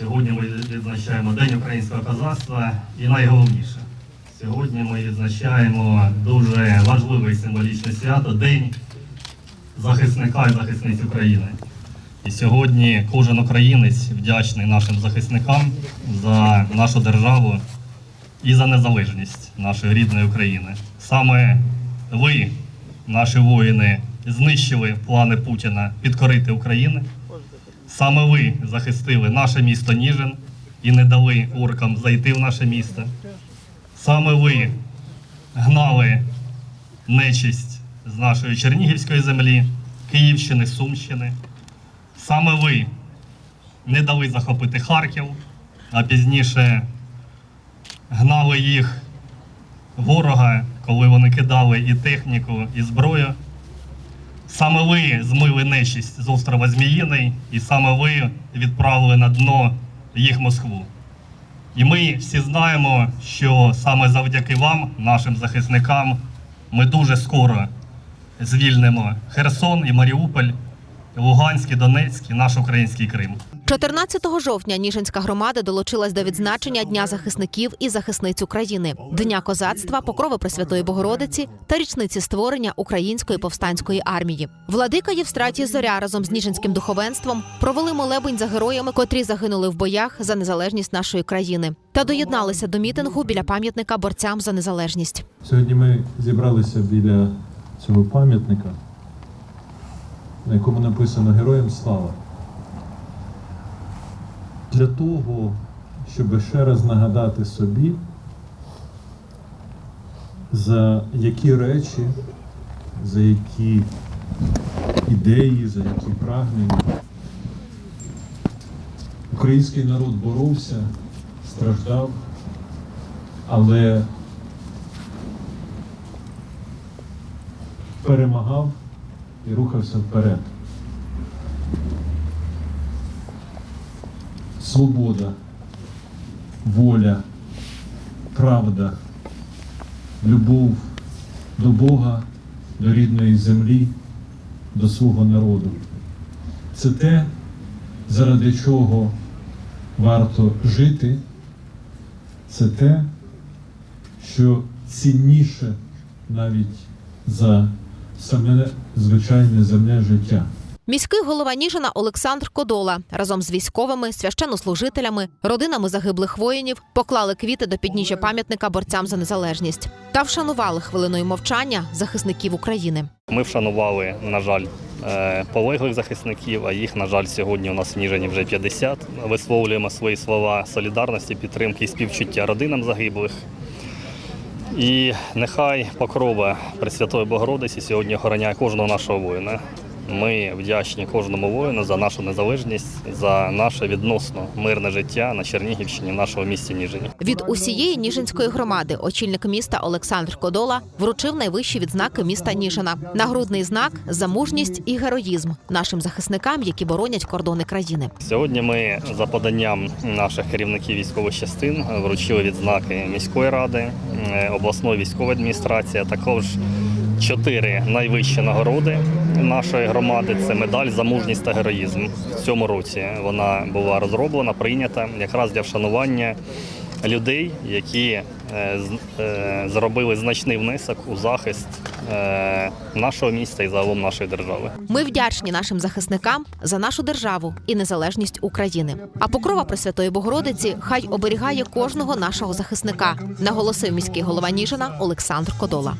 Сьогодні ми відзначаємо День українського козацтва і найголовніше. Сьогодні ми відзначаємо дуже важливе і символічне свято День захисника і захисниць України. І сьогодні кожен українець вдячний нашим захисникам за нашу державу і за незалежність нашої рідної України. Саме ви, наші воїни, знищили плани Путіна підкорити Україну. Саме ви захистили наше місто Ніжин і не дали оркам зайти в наше місто. Саме ви гнали нечисть з нашої Чернігівської землі, Київщини, Сумщини. Саме ви не дали захопити Харків, а пізніше гнали їх ворога, коли вони кидали і техніку, і зброю. Саме ви змили нечість з острова Зміїний, і саме ви відправили на дно їх Москву. І ми всі знаємо, що саме завдяки вам, нашим захисникам, ми дуже скоро звільнимо Херсон і Маріуполь, Луганськ і Донецьк і наш український Крим. 14 жовтня Ніжинська громада долучилась до відзначення Дня захисників і захисниць України, Дня козацтва, покрови Пресвятої Богородиці та річниці створення Української повстанської армії. Владика Євстратій Зоря разом з Ніжинським духовенством провели молебень за героями, котрі загинули в боях за незалежність нашої країни, та доєдналися до мітингу біля пам'ятника борцям за незалежність. Сьогодні ми зібралися біля цього пам'ятника, на якому написано Героям слава. Для того, щоб ще раз нагадати собі, за які речі, за які ідеї, за які прагнення український народ боровся, страждав, але перемагав і рухався вперед. Свобода, воля, правда, любов до Бога, до рідної землі, до свого народу. Це те, заради чого варто жити, це те, що цінніше навіть за саме звичайне земне життя. Міський голова Ніжина Олександр Кодола разом з військовими, священнослужителями, родинами загиблих воїнів поклали квіти до підніжжя пам'ятника борцям за незалежність та вшанували хвилиною мовчання захисників України. Ми вшанували, на жаль, е, полеглих захисників, а їх, на жаль, сьогодні у нас в Ніжині вже 50. Висловлюємо свої слова солідарності, підтримки і співчуття родинам загиблих. І нехай покрова Пресвятої Богородиці сьогодні охороняє кожного нашого воїна. Ми вдячні кожному воїну за нашу незалежність, за наше відносно мирне життя на Чернігівщині, в нашому місті Ніжині. Від усієї Ніжинської громади очільник міста Олександр Кодола вручив найвищі відзнаки міста Ніжина. Нагрудний знак за мужність і героїзм нашим захисникам, які боронять кордони країни. Сьогодні ми за поданням наших керівників військових частин вручили відзнаки міської ради, е, обласної військової адміністрації, а також чотири найвищі нагороди нашої громади. Це медаль за мужність та героїзм. В цьому році вона була розроблена, прийнята якраз для вшанування людей, які е, е, зробили значний внесок у захист е, нашого міста і загалом нашої держави. Ми вдячні нашим захисникам за нашу державу і незалежність України. А покрова Пресвятої Богородиці хай оберігає кожного нашого захисника, наголосив міський голова Ніжина Олександр Кодола.